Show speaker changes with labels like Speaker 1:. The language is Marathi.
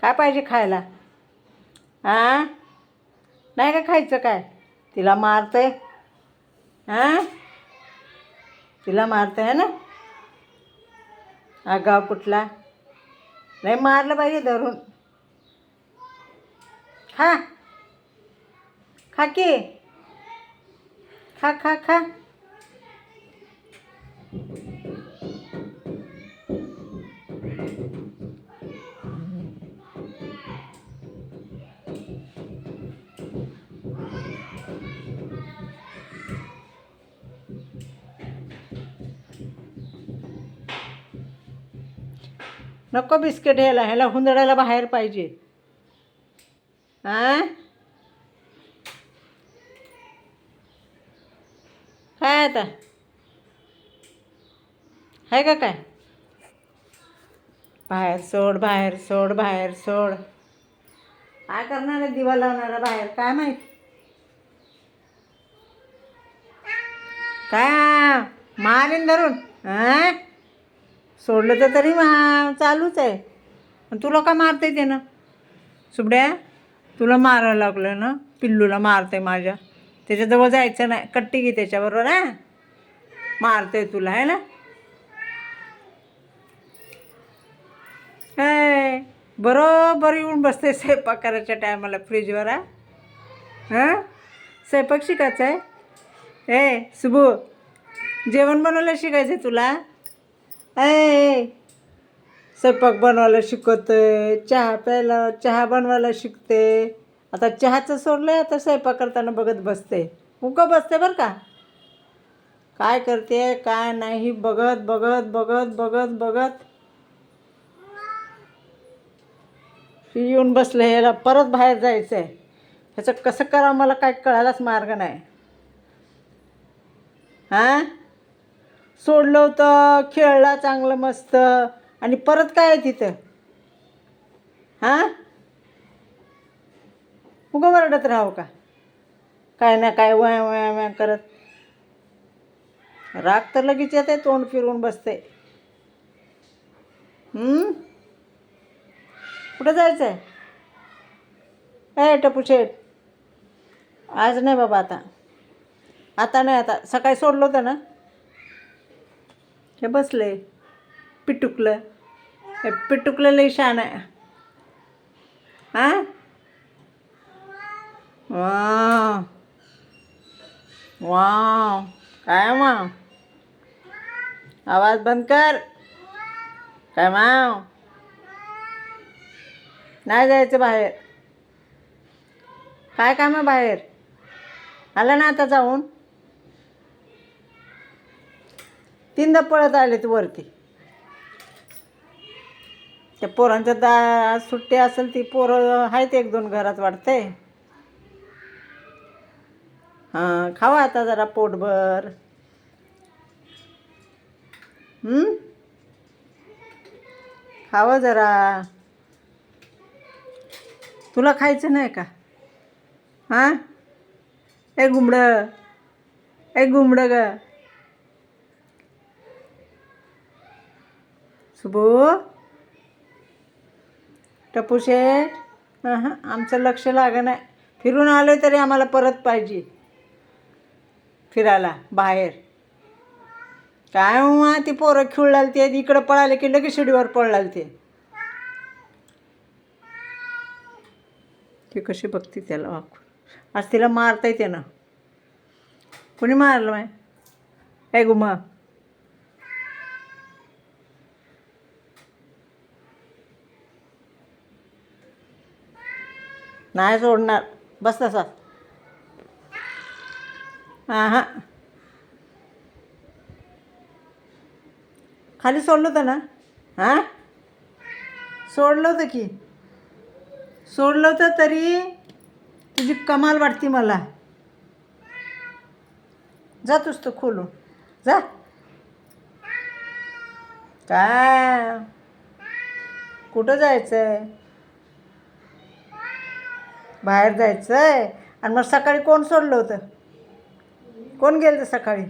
Speaker 1: काय पाहिजे खायला? हां नाही का खायचं काय? तिला मारते हां तिला मारतंय आहे ना? गाव कुठला? नाही मारलं पाहिजे धरून. खा. खा की. खा खा खा. नको बिस्किट ह्याला ह्याला हुंदडायला बाहेर पाहिजे. हां काय आता? आहे का काय? बाहेर सोड बाहेर सोड बाहेर सोड. काय करणार आहे दिवा लावणारा बाहेर? काय माहीत? काय? मारीन धरून. हां सोडलं तर तरी मा चालूच आहे. तुला का मारते ते ना. सुबड्या तुला मारायला लागलं ना पिल्लूला मारते माझ्या. त्याच्याजवळ जायचं नाही. कट्टी घे त्याच्याबरोबर आहे मारते तुला आहे ना? हे बरोबर येऊन बसते स्वयंपाक करायच्या टायमाला फ्रीजवर हां. स्वयंपाक शिकायचा आहे? ए सुबू जेवण बनवायला शिकायचं आहे तुला? आहे स्वयंपाक बनवायला शिकवते चहा प्यायला चहा बनवायला शिकते. आता चहाचं सोडलं आहे आता स्वयंपाक करताना बघत बसते. उकं बसते बरं का? काय करते काय नाही बघत बघत बघत बघत बघत. येऊन बसलं ह्याला परत बाहेर जायचं आहे ह्याचं कसं करावं मला काय कळायलाच मार्ग नाही. हां? सोडलं होतं खेळला चांगलं मस्त. आणि परत काय आहे तिथं? हां? उगं वरडत राहावं का? काय ना काय वया वया वया करत. राग तर लगेच येते तोंड फिरवून बसते कुठं जायचं आहे ए टपू शेठ. आज नाही बाबा आता. आता नाही आता. सकाळी सोडलं होतं ना? हे बसले. पिटुकलं. हे पिटुकलं लई शान आहे. हां? वा वा काय माव? आवाज बंद कर. काय माव? नाही जायचं बाहेर. काय काम आहे बाहेर? आलं ना आता जाऊन? तीनदा पळत आलेत वरती. त्या पोरांच्या दा आज सुट्टी असेल ती पोरं आहेत एक दोन घरात वाटते हां खावा आता जरा पोटभर. खावं जरा. तुला खायचं नाही का? हां? ए घुमडं ए घुमडं ग. सुबू? टपू शेठ? हां आमचं लक्ष लागं नाही. फिरून आलो तरी आम्हाला परत पाहिजे. फिरायला बाहेर. काय हो ती पोरं खिळलाल ते इकडं पळाले की लगेच शिडीवर पळलाल ते. ती कशी बघते त्याला वाकून. आज तिला मारता येते ना कोणी मारलं माय? काय गुमा नाही सोडणार. बस तसा. हां हां खाली सोडलं होतं ना? हां? सोडलं होतं की? सोडलं होतं तरी तुझी कमाल वाटते मला. जा तूच तो खोलून. जा. काय? कुठं जायचं आहे बाहेर जायचं आहे आणि मग सकाळी कोण सोडलं होतं? कोण गेलं सकाळी?